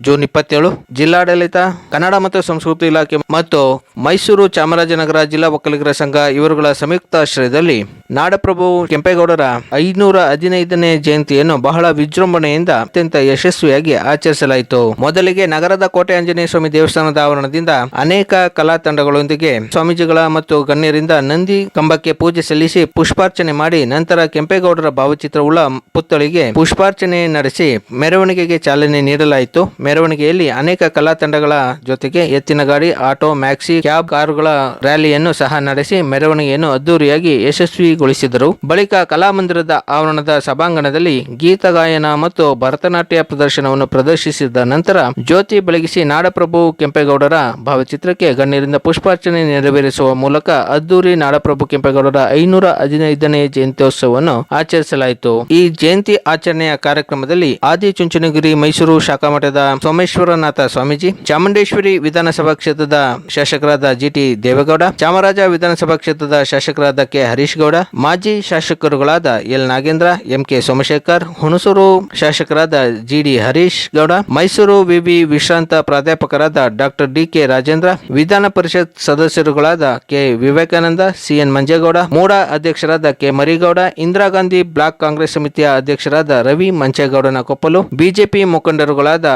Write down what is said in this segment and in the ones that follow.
June ಇಪ್ಪತ್ತೇಳು, ಜಿಲ್ಲಾಡಳಿತ, ಕನ್ನಡ ಮತ್ತು ಸಂಸ್ಕೃತಿ ಇಲಾಖೆ ಮತ್ತು ಮೈಸೂರು ಚಾಮರಾಜನಗರ ಜಿಲ್ಲಾ ಒಕ್ಕಲಿಗರ ಸಂಘ ಇವರುಗಳ ಸಂಯುಕ್ತಾಶ್ರಯದಲ್ಲಿ ನಾಡಪ್ರಭು ಕೆಂಪೇಗೌಡರ ಐನೂರ ಹದಿನೈದನೇ ಜಯಂತಿಯನ್ನು ಬಹಳ ವಿಜೃಂಭಣೆಯಿಂದ ಅತ್ಯಂತ ಯಶಸ್ವಿಯಾಗಿ ಆಚರಿಸಲಾಯಿತು. ಮೊದಲಿಗೆ ನಗರದ ಕೋಟೆ ಆಂಜನೇಯ ಸ್ವಾಮಿ ದೇವಸ್ಥಾನದ ಆವರಣದಿಂದ ಅನೇಕ ಕಲಾ ತಂಡಗಳೊಂದಿಗೆ ಸ್ವಾಮೀಜಿಗಳ ಮತ್ತು ಗಣ್ಯರಿಂದ ನಂದಿ ಕಂಬಕ್ಕೆ ಪೂಜೆ ಸಲ್ಲಿಸಿ ಪುಷ್ಪಾರ್ಚನೆ ಮಾಡಿ ನಂತರ ಕೆಂಪೇಗೌಡರ ಭಾವಚಿತ್ರವುಳ್ಳ ಪುತ್ಥಳಿಗೆ ಪುಷ್ಪಾರ್ಚನೆ ನಡೆಸಿ ಮೆರವಣಿಗೆಗೆ ಚಾಲನೆ ನೀಡಲಾಯಿತು. ಮೆರವಣಿಗೆಯಲ್ಲಿ ಅನೇಕ ಕಲಾ ತಂಡಗಳ ಜೊತೆಗೆ ಎತ್ತಿನ ಗಾಡಿ, ಆಟೋ, ಮ್ಯಾಕ್ಸಿ, ಕ್ಯಾಬ್ ಕಾರುಗಳ ರ್ಯಾಲಿಯನ್ನು ಸಹ ನಡೆಸಿ ಮೆರವಣಿಗೆಯನ್ನು ಅದ್ದೂರಿಯಾಗಿ ಯಶಸ್ವಿಗೊಳಿಸಿದರು. ಬಳಿಕ ಕಲಾಮಂದಿರದ ಆವರಣದ ಸಭಾಂಗಣದಲ್ಲಿ ಗೀತ ಗಾಯನ ಮತ್ತು ಭರತನಾಟ್ಯ ಪ್ರದರ್ಶನವನ್ನು ಪ್ರದರ್ಶಿಸಿದ ನಂತರ ಜ್ಯೋತಿ ಬೆಳಗಿಸಿ ನಾಡಪ್ರಭು ಕೆಂಪೇಗೌಡರ ಭಾವಚಿತ್ರಕ್ಕೆ ಗಣ್ಯರಿಂದ ಪುಷ್ಪಾರ್ಚನೆ ನೆರವೇರಿಸುವ ಮೂಲಕ ಅದ್ದೂರಿ ನಾಡಪ್ರಭು ಕೆಂಪೇಗೌಡರ ಐನೂರ ಹದಿನೈದನೇ ಜಯಂತ್ಯೋತ್ಸವವನ್ನು ಆಚರಿಸಲಾಯಿತು. ಈ ಜಯಂತಿ ಆಚರಣೆಯ ಕಾರ್ಯಕ್ರಮದಲ್ಲಿ ಆದಿಚುಂಚನಗಿರಿ ಮೈಸೂರು ಶಾಖಾ ಮಠದ ಸೋಮೇಶ್ವರನಾಥ ಸ್ವಾಮೀಜಿ. ಚಾಮುಂಡೇಶ್ವರಿ ವಿಧಾನಸಭಾ ಕ್ಷೇತ್ರದ ಶಾಸಕರಾದ ಜಿಟಿ ದೇವೇಗೌಡ. ಚಾಮರಾಜ ವಿಧಾನಸಭಾ ಕ್ಷೇತ್ರದ ಶಾಸಕರಾದ ಕೆ ಹರೀಶ್ ಗೌಡ ಮಾಜಿ ಶಾಸಕರುಗಳಾದ ಎಲ್ ನಾಗೇಂದ್ರ ಎಂಕೆ ಸೋಮಶೇಖರ್, ಹುಣಸೂರು ಶಾಸಕರಾದ ಜಿಡಿ ಹರೀಶ್ ಗೌಡ ಮೈಸೂರು ವಿವಿ ವಿಶ್ರಾಂತ ಪ್ರಾಧ್ಯಾಪಕರಾದ doctor D K Rajendra, Vidhana Parishat ಸದಸ್ಯರುಗಳಾದ K Vivekananda CN Manjegowda, MUDA ಅಧ್ಯಕ್ಷರಾದ ಕೆ ಮರಿಗೌಡ, ಇಂದಿರಾ ಗಾಂಧಿ ಬ್ಲಾಕ್ ಕಾಂಗ್ರೆಸ್ ಸಮಿತಿಯ ಅಧ್ಯಕ್ಷರಾದ ರವಿ ಮಂಚೇಗೌಡನ ಕೊಪ್ಪಲು ಬಿಜೆಪಿ ಮುಖಂಡರುಗಳಾದ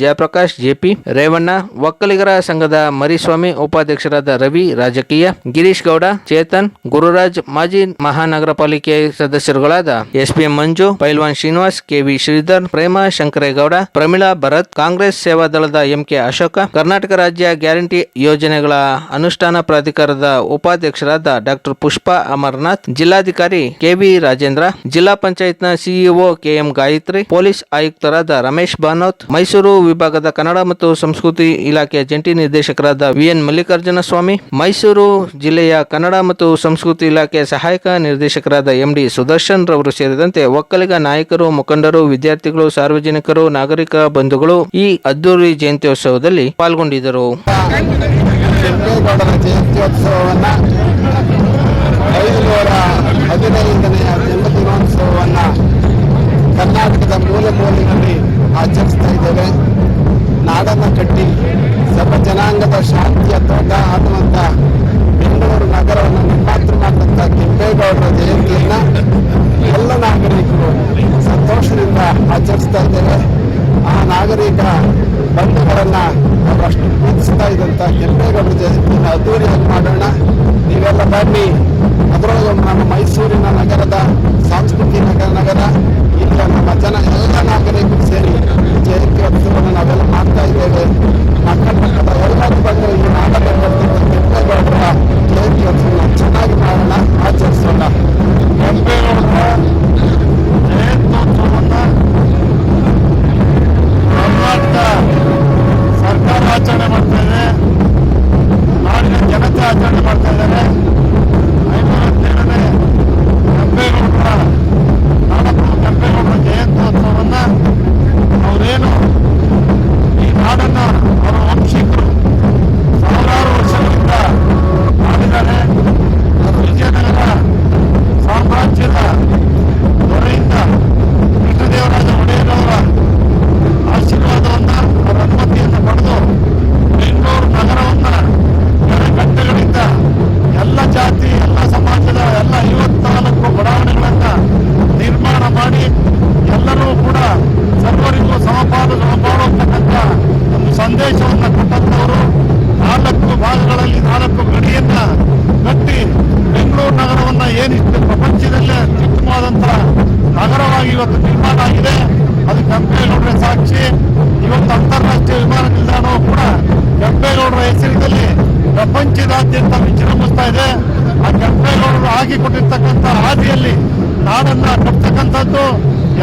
ಜಯಪ್ರಕಾಶ್ ಜೆಪಿ ರೇವಣ್ಣ, ಒಕ್ಕಲಿಗರ ಸಂಘದ ಮರಿಸ್ವಾಮಿ ಉಪಾಧ್ಯಕ್ಷರಾದ ರವಿ, ರಾಜಕೀಯ, ಗಿರೀಶ್ ಗೌಡ, ಚೇತನ್, ಗುರುರಾಜ್, ಮಾಜಿ ಮಹಾನಗರ ಪಾಲಿಕೆ ಸದಸ್ಯರುಗಳಾದ ಎಸ್ಪಿ ಮಂಜು, ಪೈಲ್ವಾನ್ ಶ್ರೀನಿವಾಸ್, ಕೆವಿ ಶ್ರೀಧರ್, ಪ್ರೇಮ ಶಂಕರೇಗೌಡ, ಪ್ರಮೀಳಾ ಭರತ್, ಕಾಂಗ್ರೆಸ್ ಸೇವಾ ದಳದ ಎಂಕೆ ಅಶೋಕ, ಕರ್ನಾಟಕ ರಾಜ್ಯ ಗ್ಯಾರಂಟಿ ಯೋಜನೆಗಳ ಅನುಷ್ಠಾನ ಪ್ರಾಧಿಕಾರದ ಉಪಾಧ್ಯಕ್ಷರಾದ ಡಾಕ್ಟರ್ ಪುಷ್ಪಾ ಅಮರನಾಥ್, ಜಿಲ್ಲಾಧಿಕಾರಿ ಕೆವಿ ರಾಜೇಂದ್ರ, ಜಿಲ್ಲಾ ಪಂಚಾಯತ್ನ ಸಿಇಒ ಕೆಎಂ ಗಾಯತ್ರಿ, ಪೊಲೀಸ್ ಆಯುಕ್ತರಾದ ರಮೇಶ್ ಬಾನೋತ್ ಮೈಸೂರು ವಿಭಾಗದ ಕನ್ನಡ ಮತ್ತು ಸಂಸ್ಕೃತಿ ಇಲಾಖೆಯ ಜಂಟಿ ನಿರ್ದೇಶಕರಾದ ವಿಎನ್ ಮಲ್ಲಿಕಾರ್ಜುನ ಸ್ವಾಮಿ, ಮೈಸೂರು ಜಿಲ್ಲೆಯ ಕನ್ನಡ ಮತ್ತು ಸಂಸ್ಕೃತಿ ಇಲಾಖೆಯ ಸಹಾಯಕ ನಿರ್ದೇಶಕರಾದ ಎಂಡಿ ಸುದರ್ಶನ್ ರವರು ಸೇರಿದಂತೆ ಒಕ್ಕಲಿಗ ನಾಯಕರು, ಮುಖಂಡರು, ವಿದ್ಯಾರ್ಥಿಗಳು, ಸಾರ್ವಜನಿಕರು, ನಾಗರಿಕ ಬಂಧುಗಳು ಈ ಅದ್ದೂರಿ ಜಯಂತ್ಯೋತ್ಸವದಲ್ಲಿ ಪಾಲ್ಗೊಂಡಿದ್ದರು. ಕರ್ನಾಟಕದ ಮೂಲೆ ಮೂಲೆಯಲ್ಲಿ ಆಚರಿಸ್ತಾ ಇದ್ದೇವೆ. ನಾಡನ್ನು ಕಟ್ಟಿ ಸರ್ವ ಜನಾಂಗದ ಶಾಂತಿಯ ತೋಟ ಆಡುವಂಥ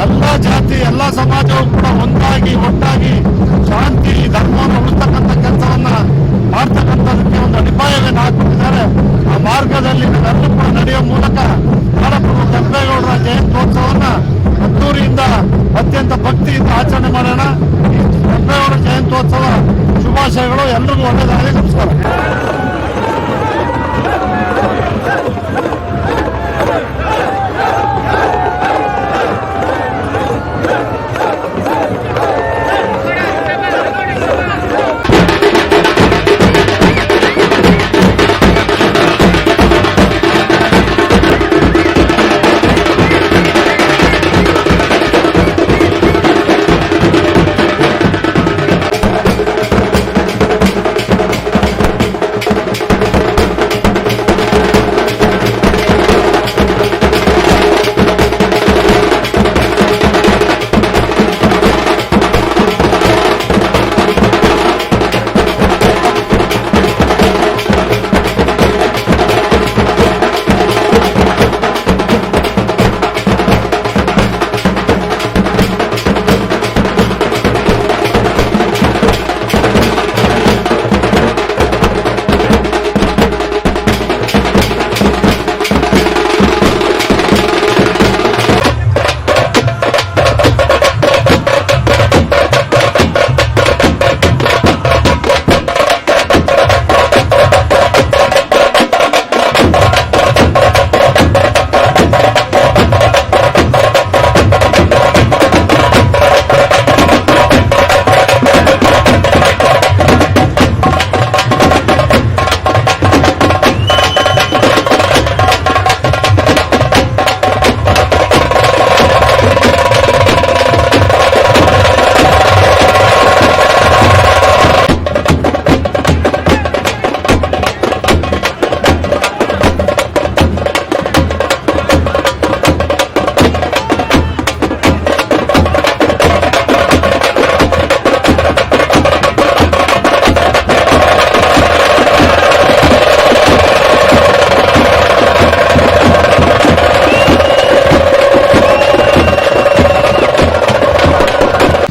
ಎಲ್ಲ ಜಾತಿ, ಎಲ್ಲ ಸಮಾಜವು ಕೂಡ ಒಂದಾಗಿ, ಒಟ್ಟಾಗಿ ಶಾಂತಿ, ಧರ್ಮವನ್ನು ಉಳಿಸ್ತಕ್ಕಂಥ ಕೆಲಸವನ್ನ ಮಾಡ್ತಕ್ಕಂಥದಕ್ಕೆ ಒಂದು ಅಡಿಪಾಯವನ್ನು ಹಾಕಿಬಿಟ್ಟಿದ್ದಾರೆ. ಆ ಮಾರ್ಗದಲ್ಲಿ ನಾವೆಲ್ಲರೂ ಕೂಡ ನಡೆಯುವ ಮೂಲಕ ನಾಡಪ್ರಭು ಕೆಂಪೇಗೌಡರ ಜಯಂತ್ಯೋತ್ಸವವನ್ನ ಅದ್ದೂರಿಯಿಂದ ಅತ್ಯಂತ ಭಕ್ತಿಯಿಂದ ಆಚರಣೆ ಮಾಡೋಣ. ಈ ಕೆಂಪೇಗೌಡ ಜಯಂತ್ಯೋತ್ಸವ ಶುಭಾಶಯಗಳು. ಎಲ್ರಿಗೂ ಒಳ್ಳೆಯದಾಗಲಿ ನಮಸ್ಕಾರ.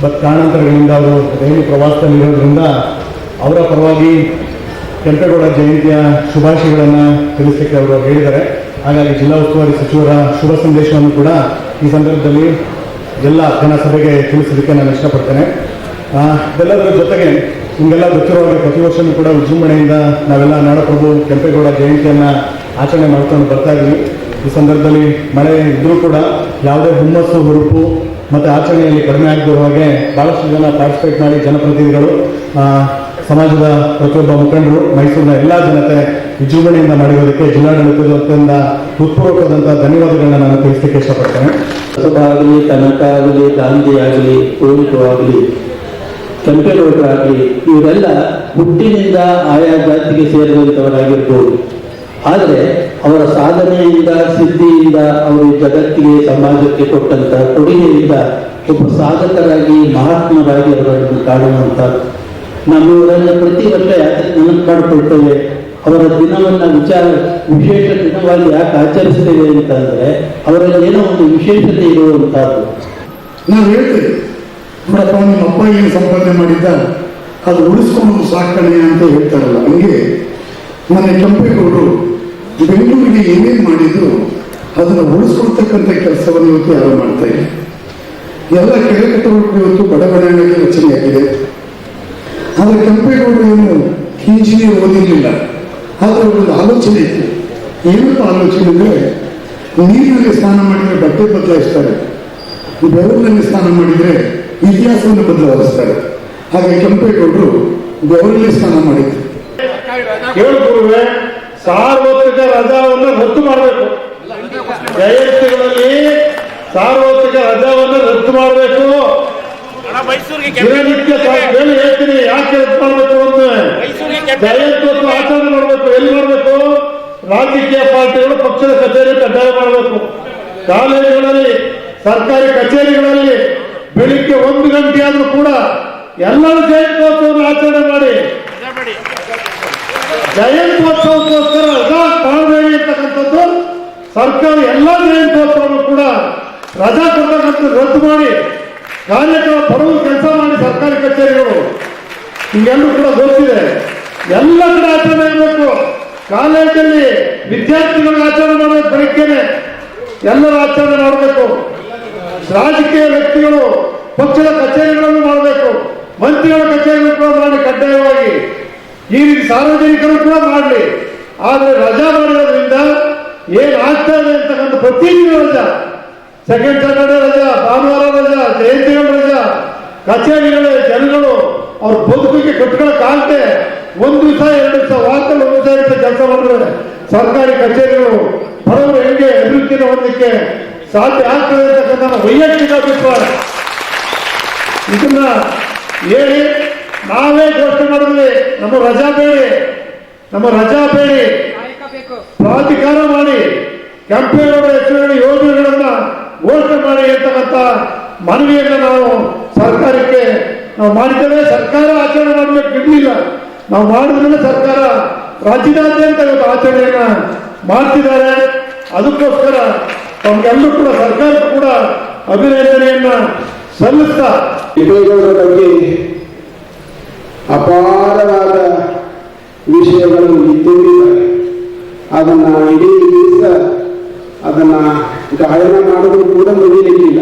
ಬಟ್ ಕಾರಣಾಂತರಗಳಿಂದ ಅವರು ದೆಹಲಿ ಪ್ರವಾಸದಲ್ಲಿರೋದ್ರಿಂದ ಅವರ ಪರವಾಗಿ ಕೆಂಪೇಗೌಡ ಜಯಂತಿಯ ಶುಭಾಶಯಗಳನ್ನು ತಿಳಿಸಲಿಕ್ಕೆ ಅವರು ಹೇಳಿದ್ದಾರೆ. ಹಾಗಾಗಿ ಜಿಲ್ಲಾ ಉಸ್ತುವಾರಿ ಸಚಿವರ ಶುಭ ಸಂದೇಶವನ್ನು ಕೂಡ ಈ ಸಂದರ್ಭದಲ್ಲಿ ಎಲ್ಲ ಜನಸಭೆಗೆ ತಿಳಿಸಲಿಕ್ಕೆ ನಾನು ಇಷ್ಟಪಡ್ತೇನೆ. ಇದೆಲ್ಲದರ ಜೊತೆಗೆ ನಿಮಗೆಲ್ಲ ಗೊತ್ತಿರುವ ಹಾಗೆ ಪ್ರತಿ ವರ್ಷವೂ ಕೂಡ ವಿಜೃಂಭಣೆಯಿಂದ ನಾವೆಲ್ಲ ನಾಡಪ್ರಭು ಕೆಂಪೇಗೌಡ ಜಯಂತಿಯನ್ನು ಆಚರಣೆ ಮಾಡ್ಕೊಂಡು ಬರ್ತಾ ಇದ್ದೀವಿ ಈ ಸಂದರ್ಭದಲ್ಲಿ ಮಳೆ ಇದ್ದರೂ ಕೂಡ ಯಾವುದೇ ಹುಮ್ಮಸ್ಸು, ಹುರುಪು ಮತ್ತು ಆಚರಣೆಯಲ್ಲಿ ಕಡಿಮೆ ಆಗದಿರುವ ಹಾಗೆ ಭಾಳಷ್ಟು ಜನ ಪಾರ್ಟಿಸಿಪೇಟ್ ಮಾಡಿ ಜನಪ್ರತಿನಿಧಿಗಳು ಸಮಾಜದ ಪ್ರತಿಯೊಬ್ಬ ಮುಖಂಡರು, ಮೈಸೂರಿನ ಎಲ್ಲ ಜನತೆ ವಿಜೃಂಭಣೆಯಿಂದ ಮಾಡಿರೋದಕ್ಕೆ ಜಿಲ್ಲಾಡಳಿತದ ವತಿಯಿಂದ ಹೃತ್ಪೂರ್ವಕವಾದಂಥ ಧನ್ಯವಾದಗಳನ್ನ ನಾನು ತಿಳಿಸಲಿಕ್ಕೆ ಇಷ್ಟಪಡ್ತೇನೆ. ಆಗಲಿ ತನಕ ಆಗಲಿ ಗಾಂಧಿ ಆಗಲಿ ಕುವೆಂಪು ಆಗಲಿ ಕೆಂಪೇಗೌಡರಾಗಲಿ, ಇವರೆಲ್ಲ ಹುಟ್ಟಿನಿಂದ ಆಯಾ ಜಾತಿಗೆ ಸೇರಿದಂಥವರಾಗಿರ್ಬೋದು ಆದರೆ ಅವರ ಸಾಧನೆಯಿಂದ, ಸಿದ್ಧಿಯಿಂದ ಅವರು ಜಗತ್ತಿಗೆ, ಸಮಾಜಕ್ಕೆ ಕೊಟ್ಟಂತಹ ಕೊಡುಗೆಯಿಂದ ಒಬ್ಬ ಸಾಧಕರಾಗಿ, ಮಹಾತ್ಮರಾಗಿ ಅವರನ್ನು ಕಾಣುವಂಥದ್ದು ನಮ್ಮವರೆಲ್ಲ ಪ್ರತಿ ವರ್ಷ ಯಾಕೆ ನೆನಪು ಮಾಡಿಕೊಳ್ತೇವೆ. ಅವರ ದಿನವನ್ನ ವಿಚಾರ, ವಿಶೇಷ ದಿನವಾಗಿ ಯಾಕೆ ಆಚರಿಸ್ತೇವೆ ಅಂತಂದ್ರೆ ಅವರಲ್ಲಿ ಏನೋ ಒಂದು ವಿಶೇಷತೆ ಇರುವಂತಹದ್ದು. ನಾವು ಹೇಳ್ತೇವೆ. ನೋಡಪ್ಪ, ನಿಮ್ಮ ಅಪ್ಪ ಏನು ಸಂಪಾದನೆ ಮಾಡಿದ್ದ ಅದು ಉಳಿಸ್ಕೊಂಡು ಸಾಕಣೆ ಅಂತ ಹೇಳ್ತಾರಲ್ಲ, ಹಂಗೆ ಮೊನ್ನೆ ಕೆಂಪೇಗೌಡರು ಬೆಂಗಳೂರಿಗೆ ಏನೇನು ಮಾಡಿದ್ರು, ಅದನ್ನು ಉಳಿಸ್ಕೊಳ್ತಕ್ಕಂಥ ಕೆಲಸವನ್ನು ಇವತ್ತು ಯಾರು ಮಾಡ್ತಾ ಇಲ್ಲ. ಎಲ್ಲ ಕೆಳಕಟ್ಟಗಳು ಇವತ್ತು ಬಡ ಬಡಾವಣೆಗೆ ರಚನೆಯಾಗಿದೆ ಆದರೆ ಕೆಂಪೇಗೌಡರು ಏನು ಇಂಜಿನಿಯರ್ ಓದಿರಲಿಲ್ಲ. ಆದರೆ ಒಂದು ಆಲೋಚನೆ ಇತ್ತು. ಏನಪ್ಪ ಆಲೋಚನೆ ಅಂದರೆ, ನೀರಿನಲ್ಲಿ ಸ್ನಾನ ಮಾಡಿದರೆ ಬಟ್ಟೆ ಬದಲಾಯಿಸ್ತಾರೆ. ಬೆವರಿನಲ್ಲಿ ಸ್ನಾನ ಮಾಡಿದರೆ ಇತಿಹಾಸವನ್ನು ಬದಲಾಯಿಸ್ತಾರೆ. ಹಾಗೆ ಕೆಂಪೇಗೌಡರು ಬೆವರಲ್ಲಿ ಸ್ನಾನ ಮಾಡಿದ್ರು. ಸಾರ್ವತ್ರಿಕ ರಜಾವನ್ನು ರದ್ದು ಮಾಡಬೇಕು. ಜಯಂತಿಗಳಲ್ಲಿ ಸಾರ್ವತ್ರಿಕ ರಜಾವನ್ನು ರದ್ದು ಮಾಡಬೇಕು. ದಿನನಿತ್ಯ ಹೇಳಿ ಹೇಳ್ತೀನಿ, ಯಾಕೆ ರದ್ದು ಮಾಡಬೇಕು ಅಂತ ಜಯಂತ್ಯೋತ್ಸವ ಆಚರಣೆ ಮಾಡಬೇಕು, ಎಲ್ಲಿ ಮಾಡಬೇಕು? ರಾಜಕೀಯ ಪಾರ್ಟಿಗಳು ಪಕ್ಷದ ಕಚೇರಿ ಕಡ್ಡಾಯ ಮಾಡಬೇಕು. ಕಾಲೇಜುಗಳಲ್ಲಿ ಸರ್ಕಾರಿ ಕಚೇರಿಗಳಲ್ಲಿ ಬೆಳಿಗ್ಗೆ ಒಂದು ಗಂಟೆ ಆದ್ರೂ ಕೂಡ ಎಲ್ಲರೂ ಜಯಂತ್ಯೋತ್ಸವವನ್ನು ಆಚರಣೆ ಮಾಡಿ ಜಯಂತ್ಯೋತ್ಸವಕ್ಕೋಸ್ಕರ ರಜಾ ಮಾಡಬೇಡಿ ಅಂತಕ್ಕಂಥದ್ದು ಸರ್ಕಾರ ಎಲ್ಲ ಜಯಂತ್ಯೋತ್ಸವವನ್ನು ಕೂಡ ರಜಾ ಕೊಡ್ತಕ್ಕಂಥ ರದ್ದು ಮಾಡಿ ಕಾರ್ಯಕ್ರಮ ಪರವು ಕೆಲಸ ಮಾಡಿ ಸರ್ಕಾರಿ ಕಚೇರಿಗಳು. ಹಿಂಗೆಲ್ಲೂ ಕೂಡ ಗೊತ್ತಿದೆ. ಎಲ್ಲ ಕಡೆ ಆಚರಣೆ ಇರಬೇಕು. ಕಾಲೇಜಲ್ಲಿ ವಿದ್ಯಾರ್ಥಿಗಳ ಆಚರಣೆ ಮಾಡಬೇಕು ಬೆಳಿಗ್ಗೆನೆ ಎಲ್ಲರೂ ಆಚರಣೆ ಮಾಡಬೇಕು. ರಾಜಕೀಯ ವ್ಯಕ್ತಿಗಳು ಪಕ್ಷದ ಕಚೇರಿಗಳನ್ನು ಮಾಡಬೇಕು. ಮಂತ್ರಿಗಳ ಕಚೇರಿಗಳು ಕೂಡ ಮಾಡಿ ಕಡ್ಡಾಯವಾಗಿ. ಈ ರೀತಿ ಸಾರ್ವಜನಿಕರು ಕೂಡ ಮಾಡಲಿ. ಆದರೆ ರಜಾ ಮಾಡಿರೋದ್ರಿಂದ ಏನಾಗ್ತಾ ಇದೆ ಅಂತಕ್ಕಂಥ ಪ್ರತಿದಿನ ರಜಾ. ಸೆಕೆಂಡ್ ಸ್ಯಾಟರ್ಡೆ ರಜಾ, ಭಾನುವಾರ ರಜಾ, ಜಯಂತಿಗಳ ರಜಾ, ಕಚೇರಿಗಳ, ಜನಗಳು ಅವ್ರ ಬದುಕಿಗೆ ಕಟ್ಕೊಳಕ್ಕಾಗದೆ ಒಂದು ದಿವಸ, ಎರಡು ದಿವಸ, ವಾರದಲ್ಲಿ ಒಂದು ದಿವಸ ಕೆಲಸ ಮಾಡಿದ್ರೆ. ಸರ್ಕಾರಿ ಕಚೇರಿಗಳು ಬಡವರು ಹೆಂಗೆ, ಅಭಿವೃದ್ಧಿನ ಹೊಂದಲಿಕ್ಕೆ ಸಾಧ್ಯ ಆಗ್ತದೆ ಅಂತಕ್ಕಂಥ ವೈಯಕ್ತಿಕ ಅಭಿಪ್ರಾಯ. ಇದನ್ನ ಹೇಳಿ ನಾವೇ ಘೋಷಣೆ ಮಾಡಿದ್ವಿ ನಮ್ಮ ರಜಾ ಬೇಡಿ ನಮ್ಮ ರಜಾ ಬೇಡಿ. ಪ್ರಾಧಿಕಾರ ಮಾಡಿ ಕೆಂಪೇಗೌಡ ಹೆಚ್ಚುವರಿ ಯೋಜನೆಗಳನ್ನ ಘೋಷಣೆ ಮಾಡಿ ಅಂತಕ್ಕಂಥ ಮನವಿಯನ್ನು ನಾವು ಸರ್ಕಾರಕ್ಕೆ ನಾವು ಮಾಡಿದ್ದೇವೆ. ಸರ್ಕಾರ ಆಚರಣೆ ಮಾಡಬೇಕು ಬಿಡಲಿಲ್ಲ ನಾವು ಮಾಡಿದ್ರೆ ಸರ್ಕಾರ ರಾಜ್ಯದಾದ್ಯಂತ ಇವತ್ತು ಆಚರಣೆಯನ್ನ ಮಾಡ್ತಿದ್ದಾರೆ. ಅದಕ್ಕೋಸ್ಕರ ತಮಗೆಲ್ಲರೂ ಕೂಡ ಸರ್ಕಾರಕ್ಕೂ ಕೂಡ ಅಭಿನಂದನೆಯನ್ನ ಸಲ್ಲಿಸ್ತಾ ಬಗ್ಗೆ ಅಪಾರವಾದ ವಿಷಯಗಳು ತುಂಬಿದ್ದಾರೆ ಅದನ್ನ ಇಡೀ ದಿವಸ ಅದನ್ನ ಗಾಯನ ಮಾಡೋದು ಕೂಡ ಮುಗಿಲಿಕ್ಕಿಲ್ಲ.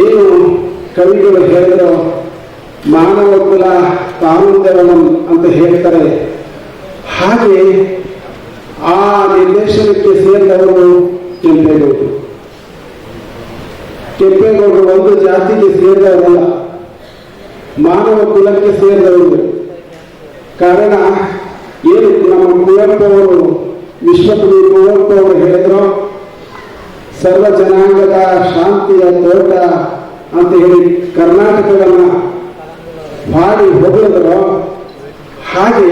ಏನು ಕವಿಗಳು ಹೇಳಿದ್ರು ಮಾನವ ಕುಲ ತಾನುಂದವನಂ ಅಂತ ಹೇಳ್ತಾರೆ. ಹಾಗೆ ಆ ನಿರ್ದೇಶನಕ್ಕೆ ಸೇರಿದವರು ಕೆಂಪೇಗೌಡರು. ಕೆಂಪೇಗೌಡರು ಒಂದು ಜಾತಿಗೆ ಸೇರಿದವರಲ್ಲ. ಮಾನವ ಕುಲಕ್ಕೆ ಸೇರಿದವರು ಕಾರಣ, ಏನು ನಮ್ಮ ಕುವೆಂಪು ಅವರು ವಿಶ್ವಕವಿ ಕುವೆಂಪು ಅವರು ಹೇಳಿದ್ರು, ಸರ್ವ ಜನಾಂಗದ ಶಾಂತಿಯ ತೋಟ ಅಂತ ಹೇಳಿ ಕರ್ನಾಟಕವನ್ನು ಮಾಡಿ ಹೊಗಳಿದ್ರು ಹಾಗೆ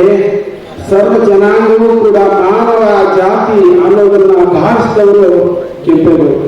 ಸರ್ವ ಜನಾಂಗವೂ ಕೂಡ ಮಾನವ ಜಾತಿ ಅನ್ನೋದನ್ನು ಭಾವಿಸಿದವರು ಕೆಂಪೇಗೌಡರು.